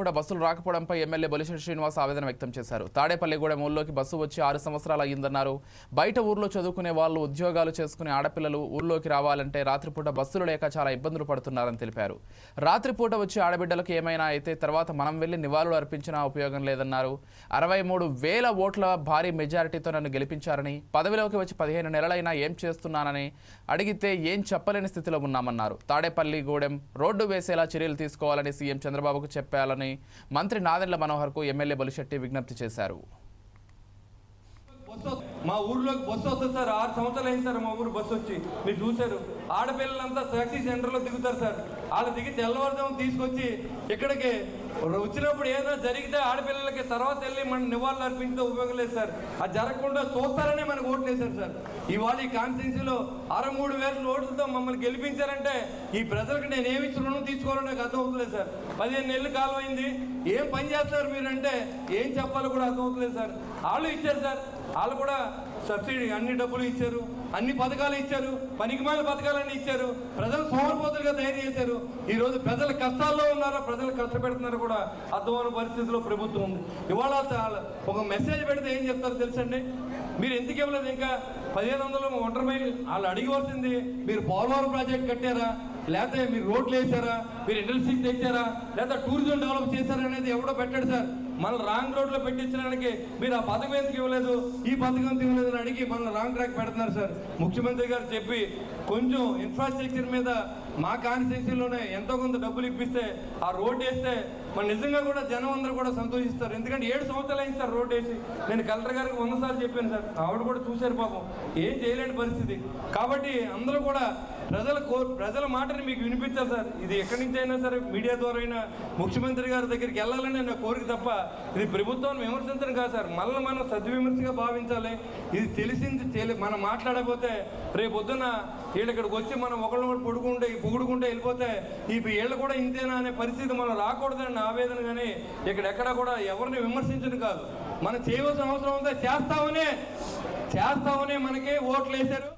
కూడా బస్సులు రాకపోవడంపై ఎమ్మెల్యే బొలిశెట్టి శ్రీనివాస్ ఆవేదన వ్యక్తం చేశారు. తాడేపల్లిగూడెం ఊళ్ళోకి బస్సు వచ్చి ఆరు సంవత్సరాలు అయ్యిందన్నారు. బయట ఊర్లో చదువుకునే వాళ్ళు ఉద్యోగాలు చేసుకునే ఆడపిల్లలు ఊర్లోకి రావాలంటే రాత్రిపూట బస్సులు లేక చాలా ఇబ్బందులు పడుతున్నారని తెలిపారు. రాత్రిపూట వచ్చి ఆడబిడ్డలకు ఏమైనా అయితే తర్వాత మనం వెళ్ళి నివాళులు అర్పించినా ఉపయోగం లేదన్నారు. అరవై మూడు వేల ఓట్ల భారీ మెజారిటీతో నన్ను గెలిపించారని పదవిలోకి వచ్చి పదిహేను నెలలైనా ఏం చేస్తున్నానని అడిగితే ఏం చెప్పలేని స్థితిలో ఉన్నామన్నారు. తాడేపల్లి గూడెం రోడ్డు వేసేలా చర్యలు తీసుకోవాలని సీఎం చంద్రబాబుకు చెప్పాలని మంత్రి నాదెండ్ల మనోహర్కు ఎమ్మెల్యే బలిశెట్టి విజ్ఞప్తి చేశారు. బస్సు మా ఊర్లోకి బస్సు వస్తుంది సార్. ఆరు సంవత్సరాలు అయింది సార్ మా ఊరు బస్సు వచ్చి. మీరు చూశారు. ఆడపిల్లలంతా టాక్సీ సెంటర్లో దిగుతారు సార్. వాళ్ళు దిగి తెల్లవారుజాము తీసుకొచ్చి ఇక్కడికి వచ్చినప్పుడు ఏదైనా జరిగితే ఆడపిల్లలకి తర్వాత వెళ్ళి మనం నివాళులు అర్పించే ఉపయోగం లేదు సార్. అది జరగకుండా చూస్తారనే మనకు ఓట్లు వేశారు సార్. ఇవాళ ఈ కాన్స్టిట్యూన్సీలో అరవై మూడు వేల ఓట్లతో మమ్మల్ని గెలిపించారంటే ఈ ప్రజలకు నేను ఏమి రుణం తీసుకోవాలో నాకు అర్థం అవుతలేదు సార్. పదిహేను నెలలు కాలం అయింది. ఏం పని చేస్తారు మీరంటే ఏం చెప్పాలో కూడా అర్థం అవుతలేదు సార్. వాళ్ళు ఇచ్చారు సార్. వాళ్ళు కూడా సబ్సిడీ అన్ని డబ్బులు ఇచ్చారు. అన్ని పథకాలు ఇచ్చారు. పనికిమాల పథకాలన్నీ ఇచ్చారు. ప్రజలు సోమరిపోతులుగా తయారు చేశారు. ఈరోజు ప్రజలు కష్టాల్లో ఉన్నారో? ప్రజలు కష్టపెడుతున్నారో? కూడా అర్థమైన పరిస్థితిలో ప్రభుత్వం ఉంది. ఇవాళ ఒక మెసేజ్ పెడితే ఏం చెప్తారో తెలుసండి? మీరు ఎందుకు ఇవ్వలేదు ఇంకా? పదిహేను వందలు ఒంటరి మైల్ వాళ్ళు అడిగివలసింది మీరు పోలవరం ప్రాజెక్ట్ కట్టారా? లేకపోతే మీరు రోడ్లు వేసారా? మీరు ఇండస్ట్రీస్ తెచ్చారా? లేదా టూరిజం డెవలప్ చేశారా అనేది ఎవడో పెట్టాడు సార్. మనల్ని రాంగ్ రోడ్లో పెట్టించడానికి మీరు ఆ పథకం ఎందుకు ఇవ్వలేదు? ఈ పథకం ఎందుకు ఇవ్వలేదు అని అడిగి మనల్ని రాంగ్ ట్రాక్ పెడుతున్నారు సార్ ముఖ్యమంత్రి గారు చెప్పి కొంచెం ఇన్ఫ్రాస్ట్రక్చర్ మీద మా కాన్స్టిట్యూన్సీలోనే ఎంతో కొంత డబ్బులు ఇప్పిస్తే ఆ రోడ్ వేస్తే మన నిజంగా కూడా జనం అందరూ కూడా సంతోషిస్తారు. ఎందుకంటే ఏడు సంవత్సరాలు అయింది సార్ రోడ్ వేసి. నేను కలెక్టర్ గారికి వందసార్లు చెప్పాను సార్ ఆవిడ కూడా చూశారు పాపం. ఏం చేయలేని పరిస్థితి. కాబట్టి అందరూ కూడా ప్రజల కో ప్రజల మాటని మీకు వినిపించాలి సార్ ఇది ఎక్కడి నుంచి అయినా సరే మీడియా ద్వారా అయినా ముఖ్యమంత్రి గారి దగ్గరికి వెళ్ళాలని నా కోరిక తప్ప ఇది ప్రభుత్వాన్ని విమర్శించడం కాదు సార్. మళ్ళీ మనం సద్విమర్శగా భావించాలి. ఇది తెలిసింది తెలి మనం మాట్లాడకపోతే రేపు పొద్దున వీళ్ళు ఇక్కడికి వచ్చి మనం ఒకళ్ళు ఒకటి పొడుకుంటే పొగుడుకుంటే వెళ్ళిపోతే ఈ వీళ్ళు కూడా ఇంతేనా అనే పరిస్థితి మనం రాకూడదని నా ఆవేదన కానీ ఇక్కడ ఎక్కడ కూడా ఎవరిని విమర్శించడం కాదు. మనం చేయవలసిన అవసరం ఉందా చేస్తామనే చేస్తామనే మనకి ఓట్లు వేశారు.